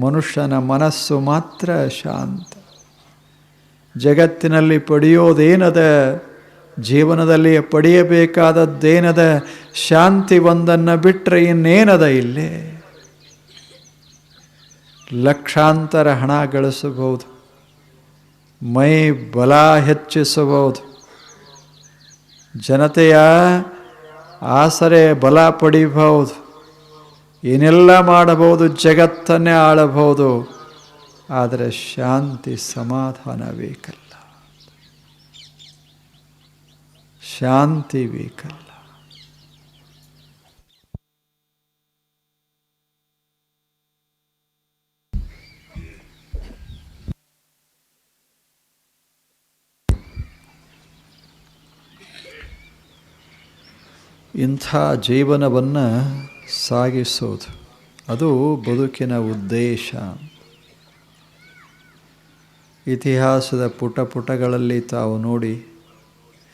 ಮನುಷ್ಯನ ಮನಸ್ಸು ಮಾತ್ರ ಶಾಂತ. ಜಗತ್ತಿನಲ್ಲಿ ಪಡೆಯೋದೇನದ, ಜೀವನದಲ್ಲಿ ಪಡೆಯಬೇಕಾದದ್ದೇನದ, ಶಾಂತಿ ಒಂದನ್ನು ಬಿಟ್ಟರೆ ಇನ್ನೇನದ ಇಲ್ಲಿ? ಲಕ್ಷಾಂತರ ಹಣ ಗಳಿಸಬಹುದು, ಮೈ ಬಲ ಹೆಚ್ಚಿಸಬಹುದು. ಜನತೆಯ ಆಸರೆ ಬಲ ಪಡಿಬಹುದು. ಏನೆಲ್ಲ ಮಾಡಬಹುದು ಜಗತ್ತನ್ನೇ ಆಳಬಹುದು ಆದರೆ ಶಾಂತಿ ಸಮಾಧಾನ ಬೇಕಲ್ಲ ಶಾಂತಿ ಬೇಕಲ್ಲ. ಇಂಥ ಜೀವನವನ್ನು ಸಾಗಿಸೋದು. ಅದು ಬದುಕಿನ ಉದ್ದೇಶ. ಇತಿಹಾಸದ ಪುಟ ಪುಟಗಳಲ್ಲಿ ತಾವು ನೋಡಿ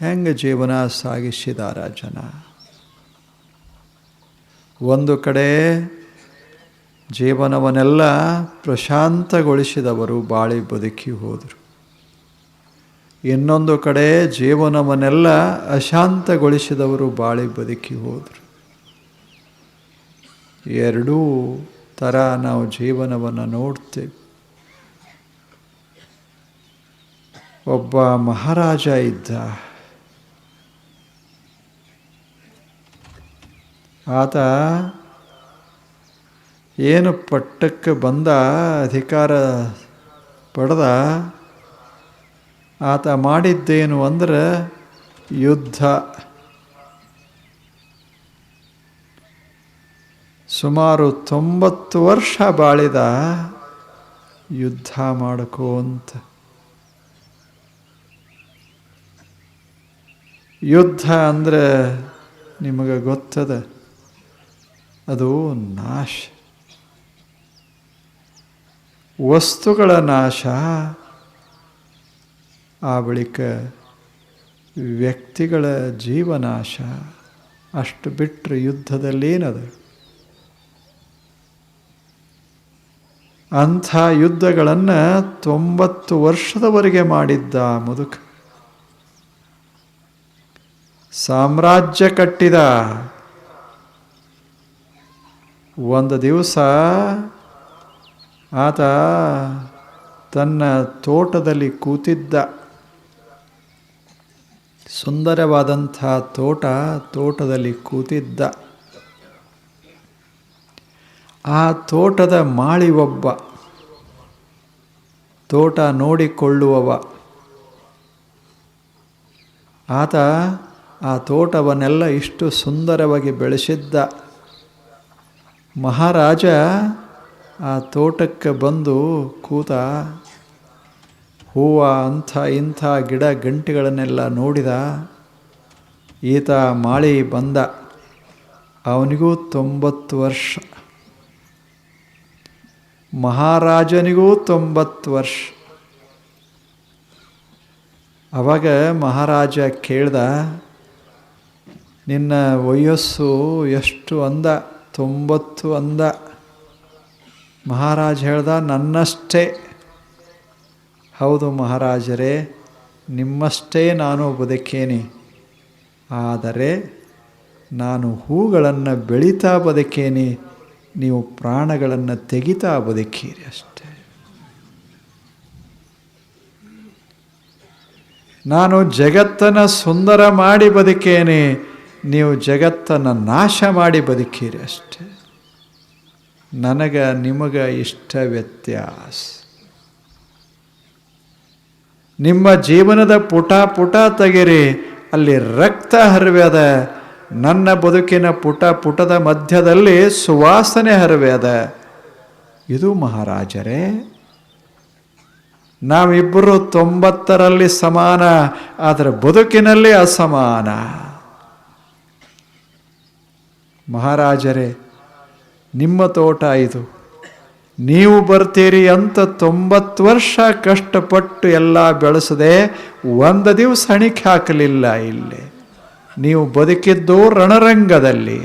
ಹೆಂಗೆ ಜೀವನ ಸಾಗಿಸಿದಾರ ಜನ ಒಂದು ಕಡೆ ಜೀವನವನ್ನೆಲ್ಲ ಪ್ರಶಾಂತಗೊಳಿಸಿದವರು ಬಾಳಿ ಬದುಕಿ ಹೋದರು. ಇನ್ನೊಂದು ಕಡೆ ಜೀವನವನ್ನೆಲ್ಲ ಅಶಾಂತಗೊಳಿಸಿದವರು ಬಾಳಿ ಬದುಕಿ ಹೋದರು. ಎರಡೂ ಥರ ನಾವು ಜೀವನವನ್ನು ನೋಡ್ತೇವೆ. ಒಬ್ಬ ಮಹಾರಾಜ ಇದ್ದ, ಆತ ಏನು ಪಟ್ಟಕ್ಕೆ ಬಂದ, ಅಧಿಕಾರ ಪಡೆದ, ಆತ ಮಾಡಿದ್ದೇನು ಅಂದ್ರೆ ಯುದ್ಧ. ಸುಮಾರು ತೊಂಬತ್ತು ವರ್ಷ ಬಾಳಿದ ಯುದ್ಧ ಮಾಡ್ಕೋಂತ ಯುದ್ಧ ಅಂದರೆ ನಿಮಗೆ ಗೊತ್ತದ, ಅದು ನಾಶ. ವಸ್ತುಗಳ ನಾಶ ಆ ಬಳಿಕ ವ್ಯಕ್ತಿಗಳ ಜೀವನಾಶ. ಅಷ್ಟು ಬಿಟ್ಟರೆ ಯುದ್ಧದಲ್ಲೇನದ ಅಂಥ ಯುದ್ಧಗಳನ್ನು ತೊಂಬತ್ತು ವರ್ಷದವರೆಗೆ ಮಾಡಿದ್ದ ಮುದುಕ. ಸಾಮ್ರಾಜ್ಯ ಕಟ್ಟಿದ. ಒಂದು ದಿವಸ ಆತ ತನ್ನ ತೋಟದಲ್ಲಿ ಕೂತಿದ್ದ. ಸುಂದರವಾದಂಥ ತೋಟ ತೋಟದಲ್ಲಿ ಕೂತಿದ್ದ. ಆ ತೋಟದ ಮಾಳಿ ಒಬ್ಬ ತೋಟ ನೋಡಿಕೊಳ್ಳುವವ. ಆತ ಆ ತೋಟವನ್ನೆಲ್ಲ ಇಷ್ಟು ಸುಂದರವಾಗಿ ಬೆಳೆಸಿದ್ದ. ಮಹಾರಾಜ ಆ ತೋಟಕ್ಕೆ ಬಂದು ಕೂತ ಹೂವು, ಅಂಥ, ಇಂಥ ಗಿಡ, ಗಂಟೆಗಳನ್ನೆಲ್ಲ ನೋಡಿದ. ಈತ ಮಾಳಿ ಬಂದ. ಅವನಿಗೂ ತೊಂಬತ್ತು ವರ್ಷ. ಮಹಾರಾಜನಿಗೂ ತೊಂಬತ್ತು ವರ್ಷ. ಅವಾಗ ಮಹಾರಾಜ ಕೇಳ್ದ, ನಿನ್ನ ವಯಸ್ಸು ಎಷ್ಟು ಅಂದ? ತೊಂಬತ್ತು ಅಂದ. ಮಹಾರಾಜ ಹೇಳ್ದ, ನನ್ನಷ್ಟೇ. ಹೌದು ಮಹಾರಾಜರೇ, ನಿಮ್ಮಷ್ಟೇ ನಾನು ಬದುಕೇನೆ. ಆದರೆ ನಾನು ಹೂಗಳನ್ನು ಬೆಳೀತಾ ಬದುಕೇನೆ. ನೀವು ಪ್ರಾಣಗಳನ್ನು ತೆಗಿತಾ ಬದುಕೀರಿ ಅಷ್ಟೇ. ನಾನು ಜಗತ್ತನ್ನು ಸುಂದರ ಮಾಡಿ ಬದುಕೇನೆ, ನೀವು ಜಗತ್ತನ್ನು ನಾಶ ಮಾಡಿ ಬದುಕೀರಿ ಅಷ್ಟೇ. ನನಗ ನಿಮಗ ಇಷ್ಟ ವ್ಯತ್ಯಾಸ. ನಿಮ್ಮ ಜೀವನದ ಪುಟ ಪುಟ ತೆಗೆರಿ, ಅಲ್ಲಿ ರಕ್ತ ಹರಿವ್ಯದ ನನ್ನ ಬದುಕಿನ ಪುಟ ಪುಟದ ಮಧ್ಯದಲ್ಲಿ ಸುವಾಸನೆ ಹರಿವ್ಯದ ಇದು ಮಹಾರಾಜರೇ, ನಾವಿಬ್ಬರು ತೊಂಬತ್ತರಲ್ಲಿ ಸಮಾನ, ಆದರೆ ಬದುಕಿನಲ್ಲಿ ಅಸಮಾನ. ಮಹಾರಾಜರೇ, ನಿಮ್ಮ ತೋಟ ಇದು. ನೀವು ಬರ್ತೀರಿ ಅಂತ ತೊಂಬತ್ತು ವರ್ಷ ಕಷ್ಟಪಟ್ಟು ಎಲ್ಲ ಬೆಳೆಸದೆ ಒಂದು ದಿವಸ ಹಣಿಕೆ ಹಾಕಲಿಲ್ಲ ಇಲ್ಲಿ. ನೀವು ಬದುಕಿದ್ದು ರಣರಂಗದಲ್ಲಿ.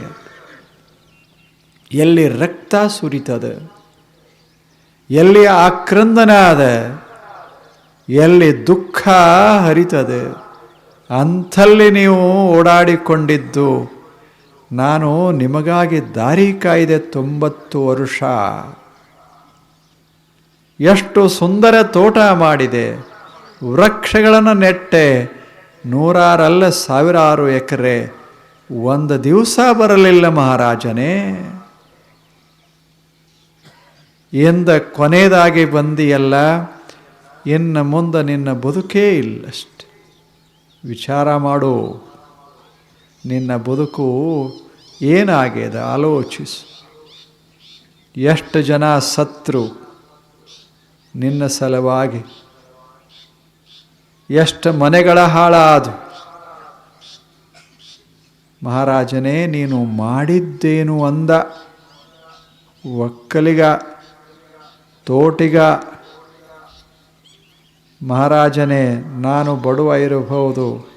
ಎಲ್ಲಿ ರಕ್ತ ಸುರಿತದ, ಎಲ್ಲಿ ಆಕ್ರಂದನ ಅದ ಎಲ್ಲಿ ದುಃಖ ಹರಿತದೆ, ಅಂಥಲ್ಲಿ ನೀವು ಓಡಾಡಿಕೊಂಡಿದ್ದು, ನಾನು ನಿಮಗಾಗಿ ದಾರಿ ಕಾಯ್ದೆ ತೊಂಬತ್ತು ವರ್ಷ. ಎಷ್ಟು ಸುಂದರ ತೋಟ ಮಾಡಿದೆ, ವೃಕ್ಷಗಳನ್ನು ನೆಟ್ಟೆ ನೂರಾರಲ್ಲ ಸಾವಿರಾರು ಎಕರೆ, ಒಂದು ದಿವಸ ಬರಲಿಲ್ಲ ಮಹಾರಾಜನೇ. ಎಂದ ಕೊನೆಯದಾಗಿ ಬಂದಿಯಲ್ಲ, ಇನ್ನು ಮುಂದೆ ನಿನ್ನ ಬದುಕೇ ಇಲ್ಲಷ್ಟೆ ವಿಚಾರ ಮಾಡು. ನಿನ್ನ ಬದುಕು ಏನಾಗಿದೆ ಆಲೋಚಿಸು. ಎಷ್ಟು ಜನ ಸತ್ರು ನಿನ್ನ ಸಲುವಾಗಿ ಎಷ್ಟು ಮನೆಗಳ ಹಾಳಾದು ಮಹಾರಾಜನೇ, ನೀನು ಮಾಡಿದ್ದೇನು ಅಂದ. ಒಕ್ಕಲಿಗ, ತೋಟಿಗ. ಮಹಾರಾಜನೇ, ನಾನು ಬಡವ ಇರಬಹುದು.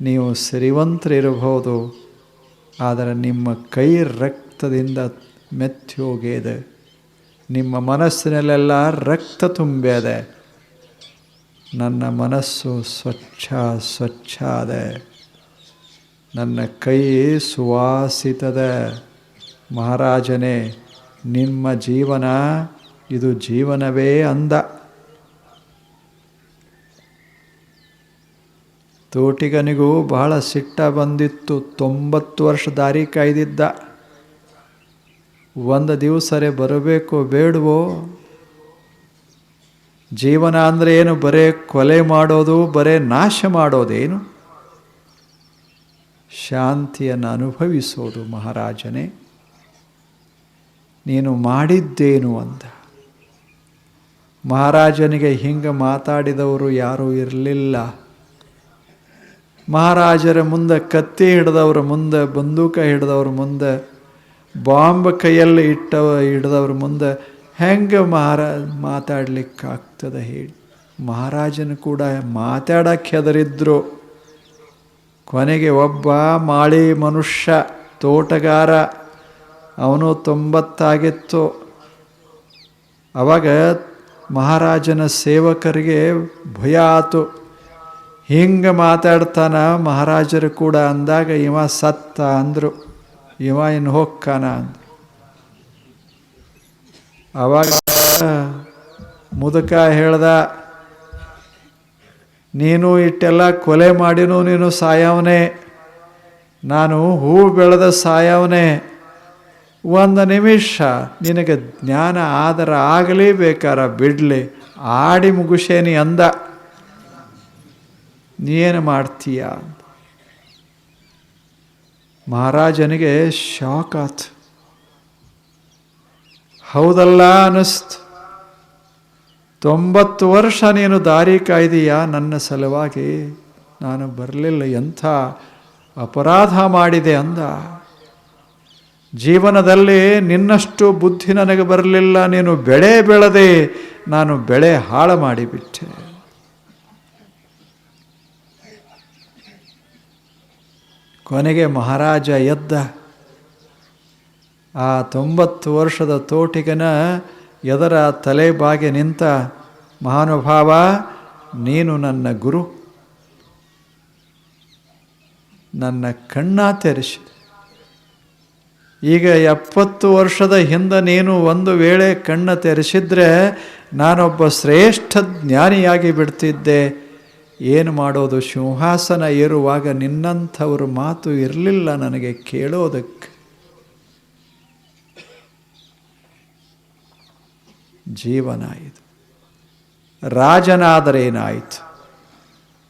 ನೀವು ಸಿರಿವಂತರಿರಬಹುದು. ಆದರೆ ನಿಮ್ಮ ಕೈ ರಕ್ತದಿಂದ ಮೆತ್ತಿ ಹೋಗಿದೆ. ನಿಮ್ಮ ಮನಸ್ಸಿನಲ್ಲೆಲ್ಲ ರಕ್ತ ತುಂಬಿದೆ. ನನ್ನ ಮನಸ್ಸು ಸ್ವಚ್ಛ ಸ್ವಚ್ಛ ಅದೆ ನನ್ನ ಕೈ ಸುವಾಸಿತದ. ಮಹಾರಾಜನೇ, ನಿಮ್ಮ ಜೀವನ ಇದು ಜೀವನವೇ ಅಂದ. ತೋಟಿಗನಿಗೂ ಬಹಳ ಸಿಟ್ಟ ಬಂದಿತ್ತು. ತೊಂಬತ್ತು ವರ್ಷ ದಾರಿ ಕಾಯ್ದಿದ್ದ. ಒಂದು ದಿವಸರೇ ಬರಬೇಕು ಬೇಡವೋ? ಜೀವನ ಅಂದರೆ ಏನು? ಬರೇ ಕೊಲೆ ಮಾಡೋದು, ಬರೇ ನಾಶ ಮಾಡೋದೇನು? ಶಾಂತಿಯನ್ನು ಅನುಭವಿಸೋದು ಮಹಾರಾಜನೇ. ನೀನು ಮಾಡಿದ್ದೇನು ಅಂತ. ಮಹಾರಾಜನಿಗೆ ಹಿಂಗೆ ಮಾತಾಡಿದವರು ಯಾರೂ ಇರಲಿಲ್ಲ. ಮಹಾರಾಜರ ಮುಂದೆ ಕತ್ತಿ ಹಿಡಿದವ್ರ ಮುಂದೆ, ಬಂದೂಕ ಹಿಡಿದವ್ರ ಮುಂದೆ, ಬಾಂಬ್ ಕೈಯಲ್ಲಿ ಇಟ್ಟವ, ಹಿಡಿದವ್ರ ಮುಂದೆ ಹೆಂಗೆ ಮಹಾರಾಜ್ ಮಾತಾಡ್ಲಿಕ್ಕಾಗ್ತದೆ ಹೇಳಿ. ಮಹಾರಾಜನ ಕೂಡ ಮಾತಾಡಕ್ಕೆ ಹೆದರಿದ್ರು. ಕೊನೆಗೆ ಒಬ್ಬ ಮಾಳಿ ಮನುಷ್ಯ, ತೋಟಗಾರ, ಅವನು ತೊಂಬತ್ತಾಗಿತ್ತು. ಅವಾಗ ಮಹಾರಾಜನ ಸೇವಕರಿಗೆ ಭಯ ಆತು. ಹಿಂಗೆ ಮಾತಾಡ್ತಾನ ಮಹಾರಾಜರು ಕೂಡ ಅಂದಾಗ ಇವ ಸತ್ತ ಅಂದರು. ಇವ ಇನ್ನು ಹೋಗ್ಕಾನ ಅಂದ್ರು. ಅವಾಗ ಮುದುಕ ಹೇಳ್ದ, ನೀನು ಇಟ್ಟೆಲ್ಲ ಕೊಲೆ ಮಾಡಿನೂ ನೀನು ಸಾಯವನೇ. ನಾನು ಹೂ ಬೆಳೆದ ಸಾಯವನೇ. ಒಂದು ನಿಮಿಷ ನಿನಗೆ ಜ್ಞಾನ ಆದರ ಆಗಲಿ ಬೇಕಾರ ಬಿಡಲಿ. ಆಡಿ ಮುಗುಷೇನಿ ಅಂದ. ನೀನು ಮಾಡ್ತೀಯ? ಮಹಾರಾಜನಿಗೆ ಶಾಕ್ ಆತು. ಹೌದಲ್ಲ ಅನ್ನಿಸ್ತು ತೊಂಬತ್ತು ವರ್ಷ ನೀನು ದಾರಿ ಕಾಯ್ದೀಯಾ? ನನ್ನ ಸಲುವಾಗಿ ನಾನು ಬರಲಿಲ್ಲ, ಎಂಥ ಅಪರಾಧ ಮಾಡಿದೆ ಅಂದ. ಜೀವನದಲ್ಲಿ ನಿನ್ನಷ್ಟು ಬುದ್ಧಿ ನನಗೆ ಬರಲಿಲ್ಲ, ನೀನು ಬೆಳೆ ಬೆಳೆದೆ, ನಾನು ಬೆಳೆ ಹಾಳು ಮಾಡಿಬಿಟ್ಟೆ. ಕೊನೆಗೆ ಮಹಾರಾಜ ಎದ್ದ. ಆ ತೊಂಬತ್ತು ವರ್ಷದ ತೋಟಿಗನ ಎದರ ತಲೆ ಬಾಗಿ ನಿಂತ, ಮಹಾನುಭಾವ, ನೀನು ನನ್ನ ಗುರು. ನನ್ನ ಕಣ್ಣ ತೆರೆಸಿ. ಈಗ ಎಪ್ಪತ್ತು ವರ್ಷದ ಹಿಂದೆ ನೀನು ಒಂದು ವೇಳೆ ಕಣ್ಣ ತೆರೆಸಿದ್ರೆ ನಾನೊಬ್ಬ ಶ್ರೇಷ್ಠ ಜ್ಞಾನಿಯಾಗಿ ಬಿಡ್ತಿದ್ದೆ. ಏನು ಮಾಡೋದು? ಸಿಂಹಾಸನ ಏರುವಾಗ ನಿನ್ನಂಥವ್ರ ಮಾತು ಇರಲಿಲ್ಲ ನನಗೆ ಕೇಳೋದಕ್ಕೆ. ಜೀವನ ಇದು ರಾಜನಾದರೇನಾಯಿತು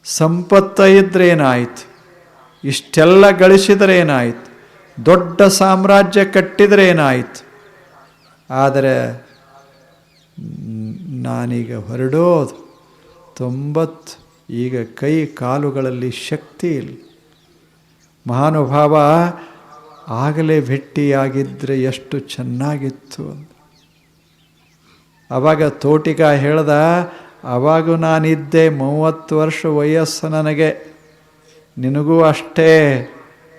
ಸಂಪತ್ತ ಇದ್ರೇನಾಯಿತು ಇಷ್ಟೆಲ್ಲ ಗಳಿಸಿದ್ರೇನಾಯಿತು ದೊಡ್ಡ ಸಾಮ್ರಾಜ್ಯ ಕಟ್ಟಿದ್ರೇನಾಯಿತು ಆದರೆ ನಾನೀಗ ಹೊರಡೋದು. ತೊಂಬತ್ತು, ಈಗ ಕೈ ಕಾಲುಗಳಲ್ಲಿ ಶಕ್ತಿ ಇಲ್ಲ. ಮಹಾನುಭಾವ, ಆಗಲೇ ಭೆಟ್ಟಿಯಾಗಿದ್ದರೆ ಎಷ್ಟು ಚೆನ್ನಾಗಿತ್ತು ಅಂತ. ಅವಾಗ ತೋಟಿಕ ಹೇಳ್ದ, ಅವಾಗೂ ನಾನಿದ್ದೆ ಮೂವತ್ತು ವರ್ಷ ವಯಸ್ಸು ನನಗೆ. ನಿನಗೂ ಅಷ್ಟೇ.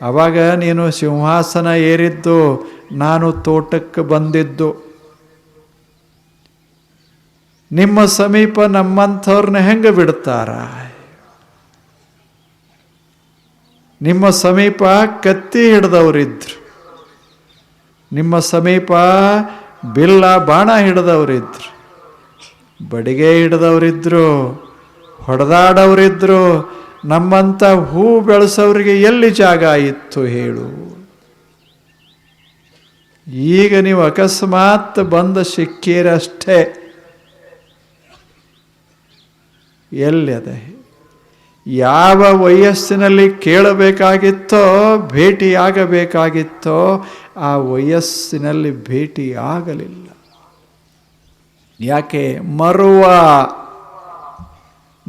ಅವಾಗ ನೀನು ಸಿಂಹಾಸನ ಏರಿದ್ದು, ನಾನು ತೋಟಕ್ಕೆ ಬಂದಿದ್ದು. ನಿಮ್ಮ ಸಮೀಪ ನಮ್ಮಂಥವ್ರನ್ನ ಹೆಂಗೆ ಬಿಡ್ತಾರ? ನಿಮ್ಮ ಸಮೀಪ ಕತ್ತಿ ಹಿಡ್ದವ್ರಿದ್ರು. ನಿಮ್ಮ ಸಮೀಪ ಬಿಲ್ಲ ಬಾಣ ಹಿಡ್ದವರಿದ್ರು, ಬಡಿಗೆ ಹಿಡ್ದವರಿದ್ರು, ಹೊಡೆದಾಡವರಿದ್ರು ನಮ್ಮಂಥ ಹೂ ಬೆಳೆಸೋರಿಗೆ ಎಲ್ಲಿ ಜಾಗ ಇತ್ತು ಹೇಳು. ಈಗ ನೀವು ಅಕಸ್ಮಾತ್ ಬಂದ ಸಿಕ್ಕೀರಷ್ಟೇ. ಎಲ್ಲಿ ಅದೇ? ಯಾವ ವಯಸ್ಸಿನಲ್ಲಿ ಕೇಳಬೇಕಾಗಿತ್ತೋ, ಭೇಟಿಯಾಗಬೇಕಾಗಿತ್ತೋ, ಆ ವಯಸ್ಸಿನಲ್ಲಿ ಭೇಟಿ ಆಗಲಿಲ್ಲ ಯಾಕೆ? ಮರುವ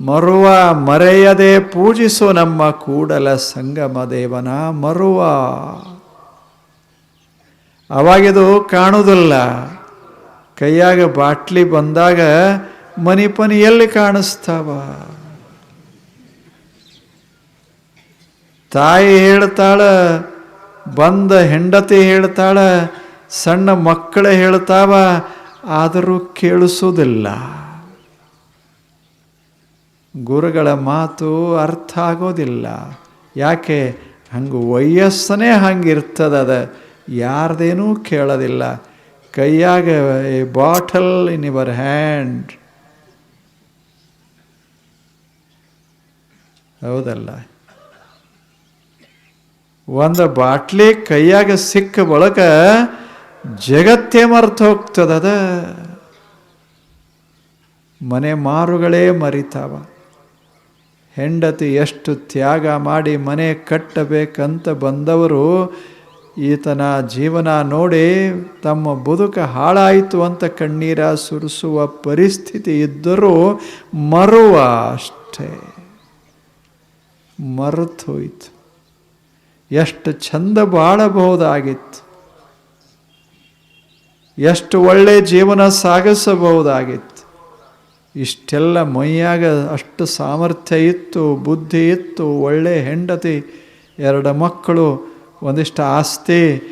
ಮರುವ ಮರೆಯದೆ ಪೂಜಿಸು ನಮ್ಮ ಕೂಡಲ ಸಂಗಮ ದೇವನ ಮರುವ. ಅವಾಗಿದು ಕಾಣುವುದಿಲ್ಲ. ಕೈಯಾಗ ಬಾಟ್ಲಿ ಬಂದಾಗ ಮನಿಪನಿಯಲ್ಲಿ ಕಾಣಿಸ್ತಾವ. ತಾಯಿ ಹೇಳ್ತಾಳ, ಬಂದ ಹೆಂಡತಿ ಹೇಳ್ತಾಳ, ಸಣ್ಣ ಮಕ್ಕಳೇ ಹೇಳ್ತಾವ, ಆದರೂ ಕೇಳಿಸೋದಿಲ್ಲ ಗುರುಗಳ ಮಾತು ಅರ್ಥ ಆಗೋದಿಲ್ಲ. ಯಾಕೆ? ಹಂಗೆ ವಯಸ್ಸನೇ ಹಂಗಿರ್ತದದ ಯಾರ್ದೇನೂ ಕೇಳೋದಿಲ್ಲ. ಕೈಯಾಗ a bottle in your hand. ಹೌದಲ್ಲ? ಒಂದು ಬಾಟ್ಲಿ ಕೈಯಾಗ ಸಿಕ್ಕ ಬಳಕ ಜಗತ್ತೇ ಮರೆತು ಹೋಗ್ತದದ ಮನೆ ಮಾರುಗಳೇ ಮರಿತಾವ. ಹೆಂಡತಿ ಎಷ್ಟು ತ್ಯಾಗ ಮಾಡಿ ಮನೆ ಕಟ್ಟಬೇಕಂತ ಬಂದವರು ಈತನ ಜೀವನ ನೋಡಿ ತಮ್ಮ ಬದುಕ ಹಾಳಾಯಿತು ಅಂತ ಕಣ್ಣೀರ ಸುರಿಸುವ ಪರಿಸ್ಥಿತಿ ಇದ್ದರೂ ಮರುವ ಅಷ್ಟೇ. ಮರೆತು ಎಷ್ಟು ಚಂದ ಬಾಳಬಹುದಾಗಿತ್ತು. ಎಷ್ಟು ಒಳ್ಳೆ ಜೀವನ ಸಾಗಿಸಬಹುದಾಗಿತ್ತು. ಇಷ್ಟೆಲ್ಲ ಮೈಯಾಗ ಅಷ್ಟು ಸಾಮರ್ಥ್ಯ ಇತ್ತು, ಬುದ್ಧಿ ಇತ್ತು, ಒಳ್ಳೆ ಹೆಂಡತಿ, ಎರಡು ಮಕ್ಕಳು, ಒಂದಿಷ್ಟು ಆಸ್ತಿ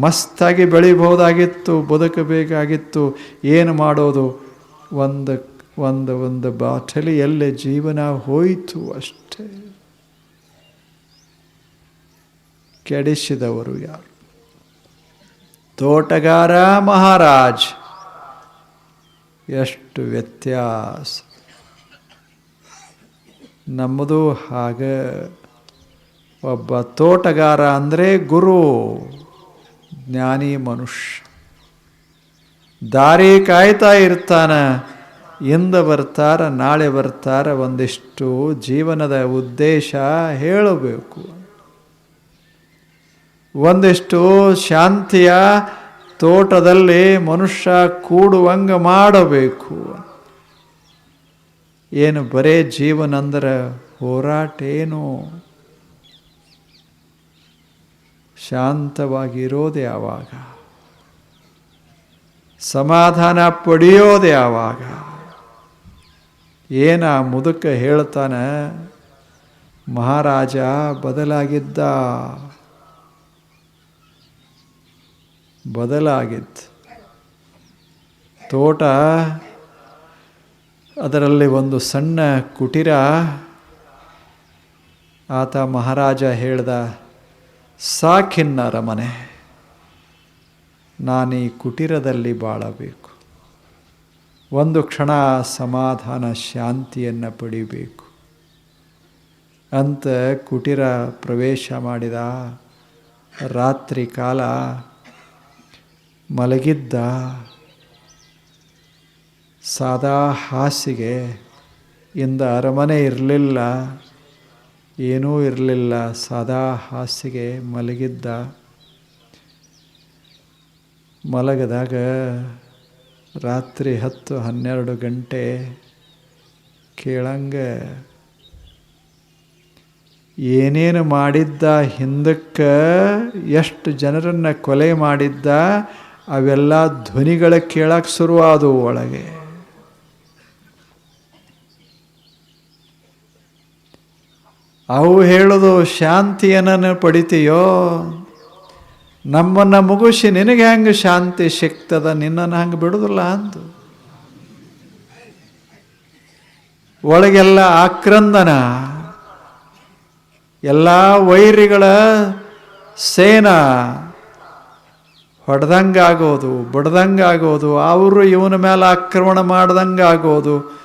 ಮಸ್ತಾಗಿ ಬೆಳಿಬಹುದಾಗಿತ್ತು, ಬದುಕಬೇಕಾಗಿತ್ತು, ಏನು ಮಾಡೋದು? ಒಂದು ಒಂದು ಒಂದು ಬಾಟಲಿಯಲ್ಲೇ ಜೀವನ ಹೋಯಿತು ಅಷ್ಟೇ. ಕೆಡಿಸಿದವರು ಯಾರು? ತೋಟಗಾರ ಮಹಾರಾಜ್. ಎಷ್ಟು ವ್ಯತ್ಯಾಸ. ನಮ್ಮದು ಹಾಗೆ ಒಬ್ಬ ತೋಟಗಾರ ಅಂದರೆ ಗುರು, ಜ್ಞಾನಿ ಮನುಷ್ಯ. ದಾರಿ ಕಾಯ್ತಾ ಇರ್ತಾನ, ಇಂದ ಬರ್ತಾರ, ನಾಳೆ ಬರ್ತಾರ, ಒಂದಿಷ್ಟು ಜೀವನದ ಉದ್ದೇಶ ಹೇಳಬೇಕು. ಒಂದಿಷ್ಟು ಶಾಂತಿಯ ತೋಟದಲ್ಲಿ ಮನುಷ್ಯ ಕೂಡುವಂಗ ಮಾಡಬೇಕು. ಏನು ಬರೇ ಜೀವನ ಅಂದ್ರೆ ಹೋರಾಟ ಏನು ಶಾಂತವಾಗಿರೋದು ಯಾವಾಗ ಸಮಾಧಾನ ಪಡೆಯೋದು ಯಾವಾಗ ಏನ ಮುದುಕ ಹೇಳ್ತಾನೆ, ಮಹಾರಾಜ ಬದಲಾಗಿದ್ದ. ಬದಲಾಗಿತ್ತು. ತೋಟ ಅದರಲ್ಲಿ ಒಂದು ಸಣ್ಣ ಕುಟೀರ. ಆತ ಮಹಾರಾಜ ಹೇಳ್ದ, ಸಾಕಿನ್ನರ ಮನೆ. ಈ ಕುಟೀರದಲ್ಲಿ ಬಾಳಬೇಕು. ಒಂದು ಕ್ಷಣ ಸಮಾಧಾನ ಶಾಂತಿಯನ್ನು ಪಡಿಬೇಕು. ಅಂತ ಕುಟೀರ ಪ್ರವೇಶ ಮಾಡಿದ. ರಾತ್ರಿ ಕಾಲ ಮಲಗಿದ್ದ ಸಾದಾ ಹಾಸಿಗೆ ಇಂದ ಅರಮನೆ ಇರಲಿಲ್ಲ, ಏನೂ ಇರಲಿಲ್ಲ, ಸಾದಾ ಹಾಸಿಗೆ ಮಲಗಿದ್ದ. ಮಲಗದಾಗ ರಾತ್ರಿ ಹತ್ತು ಹನ್ನೆರಡು ಗಂಟೆ ಕೇಳಂಗ, ಏನೇನು ಮಾಡಿದ್ದ ಹಿಂದಕ್ಕೆ, ಎಷ್ಟು ಜನರನ್ನು ಕೊಲೆ ಮಾಡಿದ್ದ ಅವೆಲ್ಲ ಧ್ವನಿಗಳ ಕೇಳಕ್ಕೆ ಶುರುವಾದವು ಒಳಗೆ. ಅವು ಹೇಳೋದು ಶಾಂತಿಯನ್ನು ಪಡಿತೀಯೋ? ನಮ್ಮನ್ನು ಮುಗಿಸಿ ನಿನಗೆ ಹೆಂಗೆ ಶಾಂತಿ ಸಿಕ್ತದ ನಿನ್ನನ್ನು ಹಂಗೆ ಬಿಡೋದಿಲ್ಲ ಅಂದು. ಒಳಗೆಲ್ಲ ಆಕ್ರಂದನ, ಎಲ್ಲ ವೈರಿಗಳ ಸೇನಾ ಹೊಡೆದಂಗಾಗೋದು, ಬಡ್ದಂಗಾಗೋದು, ಅವರು ಇವನ ಮೇಲೆ ಆಕ್ರಮಣ ಮಾಡ್ದಂಗಾಗೋದು.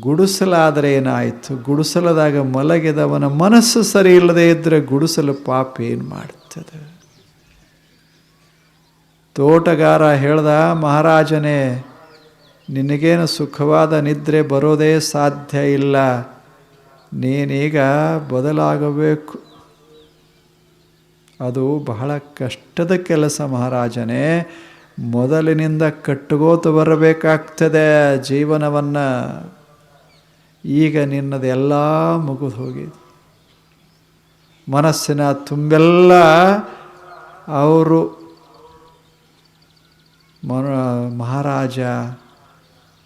ಗುಡಿಸಲಾದರೆ ಏನಾಯಿತು? ಗುಡಿಸಲದಾಗ ಮಲಗಿದವನ ಮನಸ್ಸು ಸರಿ ಇಲ್ಲದೆ ಇದ್ದರೆ ಗುಡಿಸಲು ಪಾಪ ಏನು ಮಾಡ್ತದೆ? ತೋಟಗಾರ ಹೇಳ್ದ, ಮಹಾರಾಜನೇ, ನಿನಗೇನು ಸುಖವಾದ ನಿದ್ರೆ ಬರೋದೇ ಸಾಧ್ಯ ಇಲ್ಲ. ನೀನೀಗ ಬದಲಾಗಬೇಕು. ಅದು ಬಹಳ ಕಷ್ಟದ ಕೆಲಸ ಮಹಾರಾಜನೇ. ಮೊದಲಿನಿಂದ ಕಟ್ಟುಗೋತು ಬರಬೇಕಾಗ್ತದೆ ಜೀವನವನ್ನು. ಈಗ ನಿನ್ನದೆಲ್ಲ ಮುಗಿದು ಹೋಗಿದೆ. ಮನಸ್ಸಿನ ತುಂಬೆಲ್ಲ ಅವರು ಮಹಾರಾಜ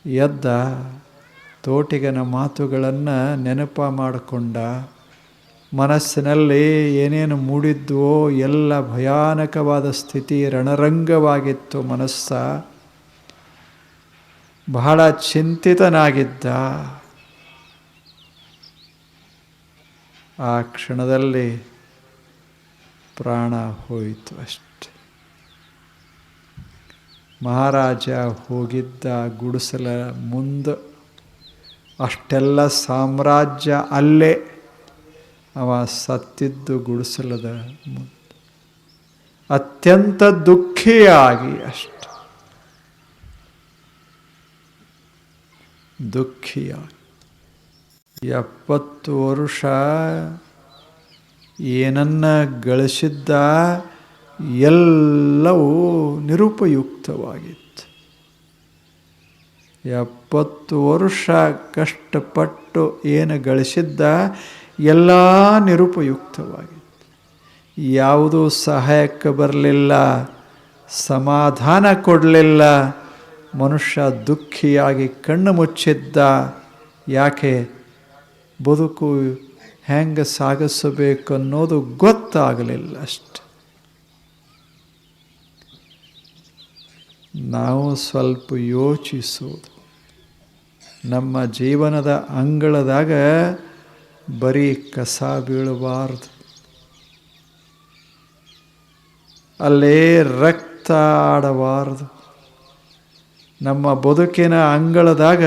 ಎದ್ದ ತೋಟಿಗನ ಮಾತುಗಳನ್ನು ನೆನಪ ಮಾಡಿಕೊಂಡ. ಮನಸ್ಸಿನಲ್ಲಿ ಏನೇನು ಮೂಡಿದ್ವೋ ಎಲ್ಲ ಭಯಾನಕವಾದ ಸ್ಥಿತಿ ರಣರಂಗವಾಗಿತ್ತು ಮನಸ್ಸ. ಬಹಳ ಚಿಂತಿತನಾಗಿದ್ದ. ಆ ಕ್ಷಣದಲ್ಲಿ ಪ್ರಾಣ ಹೋಯಿತು ಅಷ್ಟೆ. ಮಹಾರಾಜ ಹೋಗಿದ್ದ ಗುಡಿಸಲ ಮುಂದೆ ಅಷ್ಟೆಲ್ಲ ಸಾಮ್ರಾಜ್ಯ ಅಲ್ಲೇ ಅವ ಸತ್ತಿದ್ದು ಗುಡಿಸಲದ ಅತ್ಯಂತ ದುಃಖಿಯಾಗಿ ಅಷ್ಟು. ದುಃಖಿಯಾಗಿ. ಎಪ್ಪತ್ತು ವರ್ಷ ಏನನ್ನ ಗಳಿಸಿದ್ದ ಎಲ್ಲವೂ ನಿರುಪಯುಕ್ತವಾಗಿತ್ತು. ಎಪ್ಪತ್ತು ವರ್ಷ ಕಷ್ಟಪಟ್ಟು ಏನು ಗಳಿಸಿದ್ದ ಎಲ್ಲ ನಿರುಪಯುಕ್ತವಾಗಿ. ಯಾವುದೂ ಸಹಾಯಕ್ಕೆ ಬರಲಿಲ್ಲ, ಸಮಾಧಾನ ಕೊಡಲಿಲ್ಲ, ಮನುಷ್ಯ ದುಃಖಿಯಾಗಿ ಕಣ್ಣು ಮುಚ್ಚಿದ್ದ. ಯಾಕೆ? ಬದುಕು ಹೆಂಗೆ ಸಾಗಿಸಬೇಕು ಅನ್ನೋದು ಗೊತ್ತಾಗಲಿಲ್ಲ ಅಷ್ಟೆ. ನಾವು ಸ್ವಲ್ಪ ಯೋಚಿಸೋದು. ನಮ್ಮ ಜೀವನದ ಅಂಗಳದಾಗ ಬರೀ ಕಸ ಬೀಳಬಾರ್ದು. ಅಲ್ಲೇ ರಕ್ತ ಆಡಬಾರ್ದು. ನಮ್ಮ ಬದುಕಿನ ಅಂಗಳದಾಗ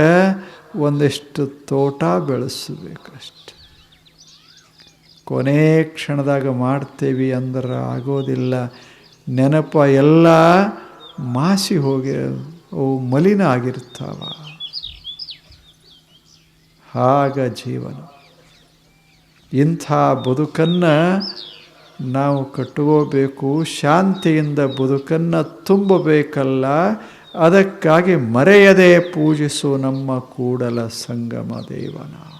ಒಂದಿಷ್ಟು ತೋಟ ಬೆಳೆಸಬೇಕಷ್ಟೆ. ಕೊನೆ ಕ್ಷಣದಾಗ ಮಾಡ್ತೇವಿ ಅಂದ್ರೆ ಆಗೋದಿಲ್ಲ. ನೆನಪ ಎಲ್ಲ ಮಾಸಿ ಹೋಗಿ, ಅವು ಮಲಿನ ಆಗಿರ್ತಾವ. ಹಾಗ ಜೀವನ. ಇಂಥ ಬದುಕನ್ನು ನಾವು ಕಟ್ಟುಕೋಬೇಕು ಶಾಂತಿಯಿಂದ ಬದುಕನ್ನು ತುಂಬಬೇಕಲ್ಲ ಅದಕ್ಕಾಗಿ ಮರೆಯದೆ ಪೂಜಿಸು ನಮ್ಮ ಕೂಡಲ ಸಂಗಮ ದೇವನ.